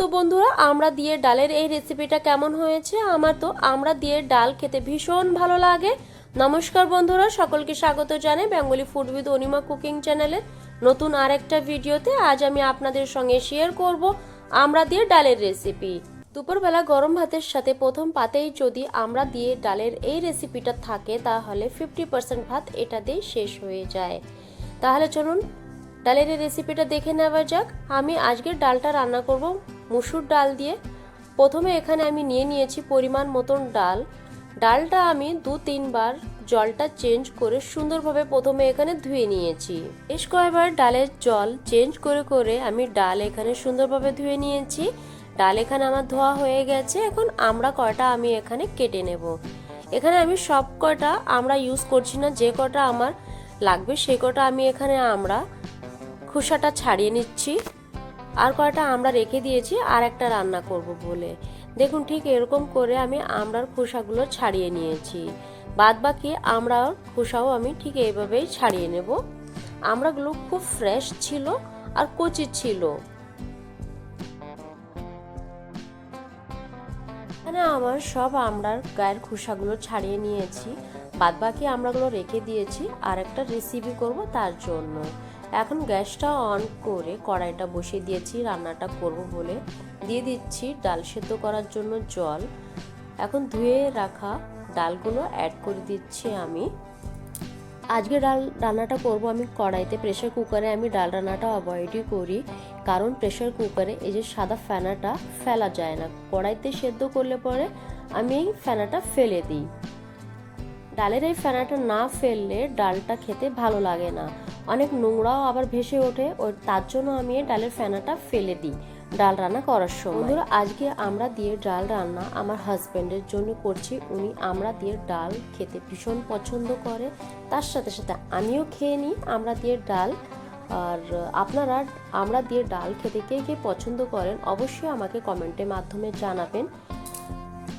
তো বন্ধুরা, আমরা দিয়ে ডালের এই রেসিপিটা কেমন হয়েছে আমার তো আমরা দিয়ে ডাল খেতে ভীষণ ভালো লাগে। নমস্কার বন্ধুরা, সকলকে স্বাগত জানাই Bengali food with Anima cooking চ্যানেলের নতুন আরেকটা ভিডিওতে আজ আমি আপনাদের সঙ্গে শেয়ার করব আমরা দিয়ে ডালের রেসিপি দুপুরবেলা গরম ভাতের সাথে প্রথম পাতেই যদি আমরা দিয়ে ডালের এই রেসিপিটা থাকে, তাহলে ফিফটি পার্সেন্ট ভাত এটা দিয়ে শেষ হয়ে যায়। তাহলে চলুন, ডালের রেসিপিটা দেখে নেওয়া যাক। আমি আজকের ডালটা রান্না করব মুসুর ডাল দিয়ে। প্রথমে এখানে আমি নিয়ে নিয়েছি পরিমাণ মতন ডাল। ডালটা আমি দু তিনবার জলটা চেঞ্জ করে সুন্দরভাবে প্রথমে এখানে ধুয়ে নিয়েছি। বেশ কয়েকবার ডালের জল চেঞ্জ করে করে আমি ডাল এখানে সুন্দরভাবে ধুয়ে নিয়েছি। ডাল এখানে আমার ধোয়া হয়ে গেছে। এখন আমরা কয়টা আমি এখানে কেটে নেব। এখানে আমি সব কটা আমরা ইউজ করছি না। যে কটা আমার লাগবে সে কটা আমি এখানে আমরা খোসাটা ছাড়িয়ে নিচ্ছি। আর কয়টা আমরা রেখে দিয়েছি, আর একটা রান্না করব বলে। দেখুন, ঠিক এরকম করে আমি আমরার খোসাগুলো ছাড়িয়ে নিয়েছি। বাদ বাকি আমরার খোসাও আমি ঠিক এইভাবেই ছাড়িয়ে নেব। আমরাগুলো খুব ফ্রেশ ছিল আর কচি ছিল। আমার সব আমরার গায়ের খোসাগুলো ছাড়িয়ে নিয়েছি। বাদ বাকি আমরাগুলো রেখে দিয়েছি আর একটা রেসিপি করব তার জন্য। এখন গ্যাসটা অন করে কড়াইটা বসিয়ে দিয়েছি, রান্নাটা করব বলে। দিয়ে দিচ্ছি ডাল সেদ্ধ করার জন্য জল। এখন ধুয়ে রাখা ডালগুলো অ্যাড করে দিচ্ছি আমি। আজকে ডাল রান্নাটা করব আমি কড়াইতে প্রেশার কুকারে আমি ডাল রান্নাটা অ্যাভয়েডই করি, কারণ প্রেশার কুকারে এই যে সাদা ফেনাটা ফেলা যায় না। কড়াইতে সেদ্ধ করলে পরে আমি এই ফেনাটা ফেলে দিই। ডালের এই ফেনাটা না ফেললে ডালটা খেতে ভালো লাগে না। অনেক নোংরাও আবার ভেসে ওঠে। ও, তার জন্য আমি ডালের ফেনাটা ফেলে দিই ডাল রান্না করার সময়। বন্ধুরা, আজকে আমরা দিয়ে ডাল রান্না আমার হাজব্যান্ডের জন্য করছি। উনি আমরা দিয়ে ডাল খেতে ভীষণ পছন্দ করে। তার সাথে সাথে আমিও খেয়ে নিই। আমরা দিয়ে ডাল, আর আপনারা আমরা দিয়ে ডাল খেতে কে কে পছন্দ করেন অবশ্যই আমাকে কমেন্টের মাধ্যমে জানাবেন।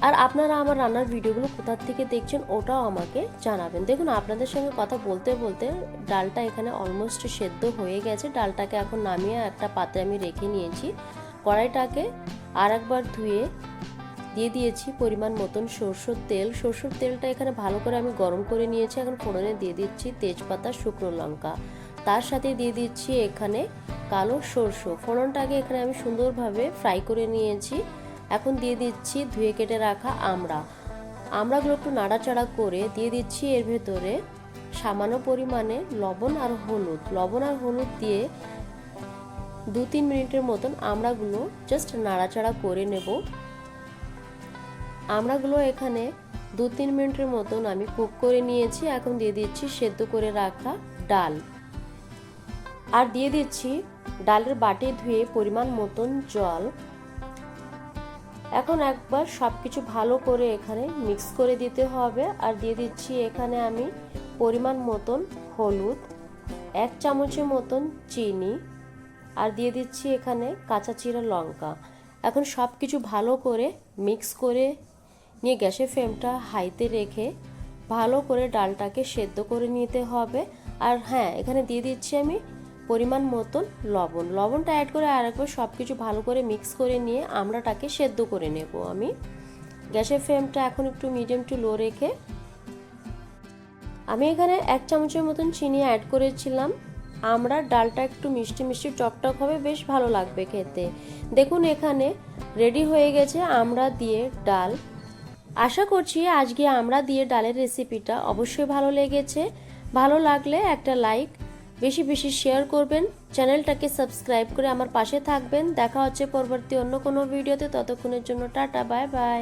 আর আপনারা আমার রান্নার ভিডিওগুলো কোথার থেকে দেখছেন ওটাও আমাকে জানাবেন। দেখুন, আপনাদের সঙ্গে কথা বলতে বলতে ডালটা এখানে অলমোস্ট সেদ্ধ হয়ে গেছে। ডালটাকে এখন নামিয়ে একটা পাত্রে আমি রেখে নিয়েছি। কড়াইটাকে আর একবার ধুয়ে দিয়ে দিয়েছি পরিমাণ মতন সরষের তেল। সরষের তেলটা এখানে ভালো করে আমি গরম করে নিয়েছি। এখন ফোড়নে দিয়ে দিচ্ছি তেজপাতা, শুকনো লঙ্কা। তার সাথে দিয়ে দিচ্ছি এখানে কালো সরষে। ফোড়নটাকে এখানে আমি সুন্দরভাবে ফ্রাই করে নিয়েছি। এখন দিয়ে দিচ্ছি ধুয়ে কেটে রাখা আমড়া আমড়াগুলো একটু নাড়াচাড়া করে দিয়ে দিচ্ছি এর ভেতরে সামান্য পরিমাণে লবণ আর হলুদ। লবণ আর হলুদ দিয়ে দু তিন মিনিটের মতন আমড়াগুলো জাস্ট নাড়াচাড়া করে নেব। আমড়াগুলো এখানে দু তিন মিনিটের মতন আমি কুক করে নিয়েছি। এখন দিয়ে দিচ্ছি সেদ্ধ করে রাখা ডাল। আর দিয়ে দিচ্ছি ডালের বাটি ধুয়ে পরিমাণ মতন জল। এখন একবার সব কিছু ভালো করে এখানে মিক্স করে দিতে হবে। আর দিয়ে দিচ্ছি এখানে আমি পরিমাণ মতন হলুদ, এক চামচের মতন চিনি, আর দিয়ে দিচ্ছি এখানে কাঁচা চিরা লঙ্কা। এখন সব কিছু ভালো করে মিক্স করে নিয়ে গ্যাসের ফ্লেমটা হাইতে রেখে ভালো করে ডালটাকে সেদ্ধ করে নিতে হবে। আর হ্যাঁ এখানে দিয়ে দিচ্ছি আমি পরিমাণ মতন লবণ। লবণটা অ্যাড করে আরেকবার সব কিছু ভালো করে মিক্স করে নিয়ে আমড়াটাকে সেদ্ধ করে নেব আমি। গ্যাসের ফ্লেমটা এখন একটু মিডিয়াম টু লো রেখে আমি এখানে এক চামচের মতন চিনি অ্যাড করেছিলাম। আমরা ডালটা একটু মিষ্টি মিষ্টি টকটক হবে, বেশ ভালো লাগবে খেতে। দেখুন এখানে রেডি হয়ে গেছে আমরা দিয়ে ডাল। আশা করছি আজকে আমরা দিয়ে ডালের রেসিপিটা অবশ্যই ভালো লেগেছে। ভালো লাগলে একটা লাইক বেশি বেশি শেয়ার করবেন। চ্যানেলটাকে সাবস্ক্রাইব করে আমার পাশে থাকবেন। দেখা হচ্ছে পরবর্তী অন্য কোনো ভিডিওতে ততক্ষণের জন্য টাটা বাই বাই